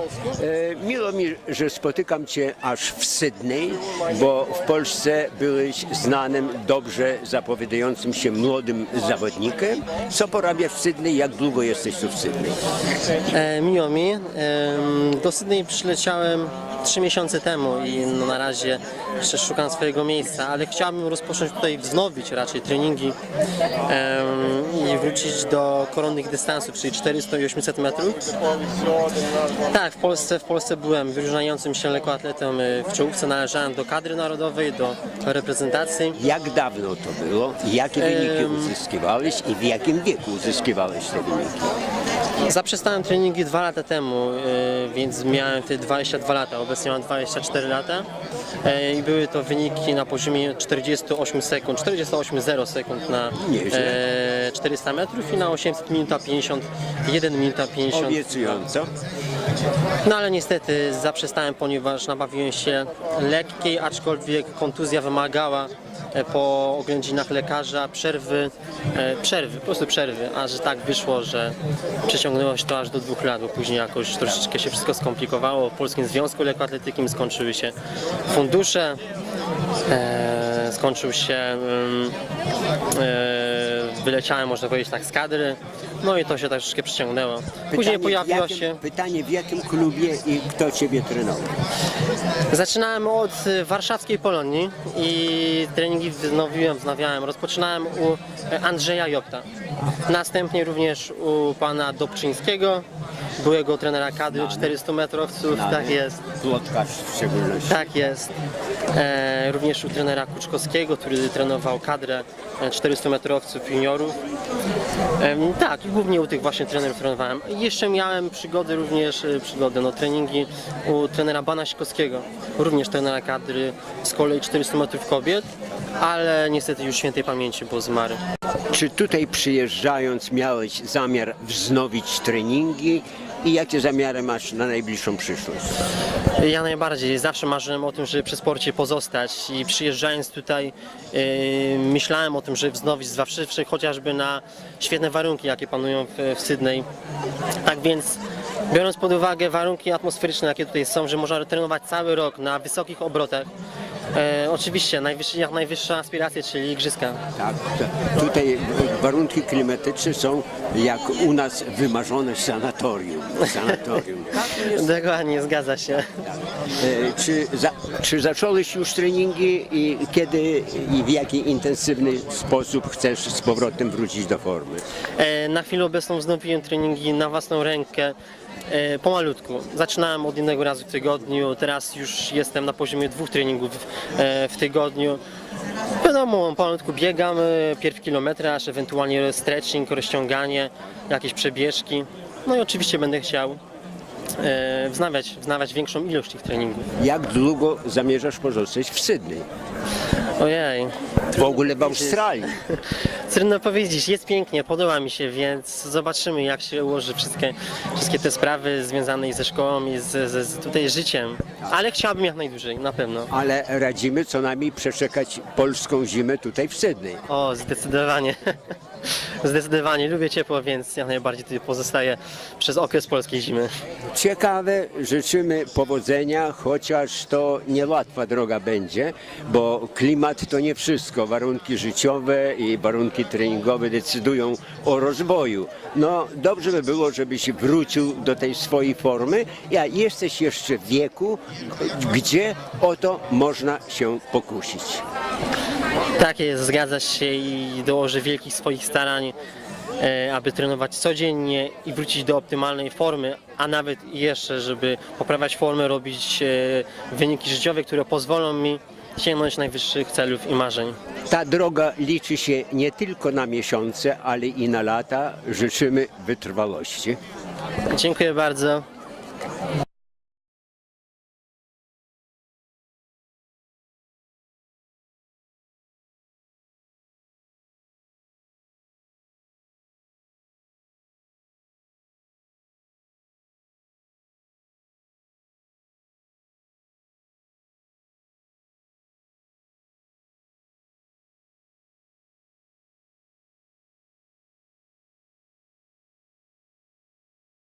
E, Miło mi, że spotykam Cię aż w Sydney, bo w Polsce byłeś znanym, dobrze zapowiadającym się młodym zawodnikiem. Co porabiasz w Sydney? Jak długo jesteś tu w Sydney? E, miło mi. Em, Do Sydney przyleciałem 3 miesiące temu i no na razie jeszcze szukam swojego miejsca, ale chciałbym rozpocząć tutaj wznowić raczej treningi em, i wrócić do koronnych dystansów, czyli 400 i 800 metrów. Tak, w Polsce, w Polsce byłem wyróżniającym się lekkoatletą e, w czołówce, należałem do kadry narodowej, do reprezentacji. Jak dawno to było? Jakie wyniki uzyskiwałeś i w jakim wieku uzyskiwałeś te wyniki? Zaprzestałem treningi dwa lata temu, e, więc miałem wtedy 22 lata, obecnie mam 24 lata e, i były to wyniki na poziomie 48 sekund, 48,0 sekund na Nieźle. e, 400 metrów i na 800 minuta 50, 1 minuta 50. Obiecująco. No ale niestety zaprzestałem, ponieważ nabawiłem się lekkiej, aczkolwiek kontuzja wymagała e, po oględzinach lekarza przerwy, e, przerwy, po prostu przerwy, a że tak wyszło, że przeciągnęło się to aż do dwóch lat, bo później jakoś troszeczkę się wszystko skomplikowało. W Polskim Związku Lekkoatletyki skończyły się fundusze, e, skończył się, mm, e, wyleciałem można powiedzieć tak z kadry, no i to się troszeczkę przyciągnęło. Później Pytanie, w pojawiła jakim, się... Pytanie, w jakim klubie i kto Ciebie trenował? Zaczynałem od y, warszawskiej Polonii i treningi wznowiłem, wznawiałem. Rozpoczynałem u e, Andrzeja Jopta. Następnie również u pana Dobczyńskiego, byłego trenera kadry 400 metrowców, tak jest. Plotkarz w szczególności. Tak jest. E, również u trenera Kuczkowskiego, który trenował kadrę e, 400 metrowców juniorów. Em, tak, głównie u tych właśnie trenerów trenowałem. Jeszcze miałem przygody również, e, przygody, no treningi u trenera Bana Sikowskiego, również trenera kadry z kolei 400 metrów kobiet, ale niestety już świętej pamięci, bo zmarł. Czy tutaj przyjeżdżając miałeś zamiar wznowić treningi i jakie zamiary masz na najbliższą przyszłość? Ja najbardziej zawsze marzyłem o tym, żeby przy sporcie pozostać i przyjeżdżając tutaj yy, myślałem o tym, żeby wznowić, zważywszy chociażby na świetne warunki, jakie panują w, w Sydney. Tak więc biorąc pod uwagę warunki atmosferyczne, jakie tutaj są, że można trenować cały rok na wysokich obrotach, e, oczywiście najwyższy, jak najwyższa aspiracja, czyli igrzyska. Tak, to- tutaj warunki klimatyczne są jak u nas wymarzone w sanatorium. sanatorium. Tak. Dokładnie, zgadza się. E, Czy, za, czy zacząłeś już treningi i kiedy i w jaki intensywny sposób chcesz z powrotem wrócić do formy? E, Na chwilę obecną wznowiłem treningi na własną rękę. e, Pomalutku. Zaczynałem od jednego razu w tygodniu, teraz już jestem na poziomie dwóch treningów e, w tygodniu. Wiadomo, pomalutku biegam, e, pierw kilometraż, ewentualnie stretching, rozciąganie, jakieś przebieżki. No i oczywiście będę chciał e, wznawiać, wznawiać większą ilość tych treningów. Jak długo zamierzasz pozostać w Sydney? Ojej, W ogóle w Australii? Trudno powiedzieć, jest pięknie, podoba mi się, więc zobaczymy jak się ułoży wszystkie, wszystkie te sprawy związane i ze szkołą i z, z, z tutaj życiem. Ale chciałbym jak najdłużej, na pewno. Ale radzimy co najmniej przeczekać polską zimę tutaj w Sydney. O, zdecydowanie. Zdecydowanie, lubię ciepło, więc jak najbardziej tutaj pozostaję przez okres polskiej zimy. Ciekawe, życzymy powodzenia, chociaż to niełatwa droga będzie, bo klimat to nie wszystko. Warunki życiowe i warunki treningowe decydują o rozwoju. No dobrze by było, żebyś wrócił do tej swojej formy, a jesteś jeszcze w wieku, gdzie o to można się pokusić. Tak jest, zgadza się i dołożę wielkich swoich starań, e, aby trenować codziennie i wrócić do optymalnej formy, a nawet jeszcze, żeby poprawiać formę, robić e, wyniki życiowe, które pozwolą mi sięgnąć najwyższych celów i marzeń. Ta droga liczy się nie tylko na miesiące, ale i na lata. Życzymy wytrwałości. Dziękuję bardzo.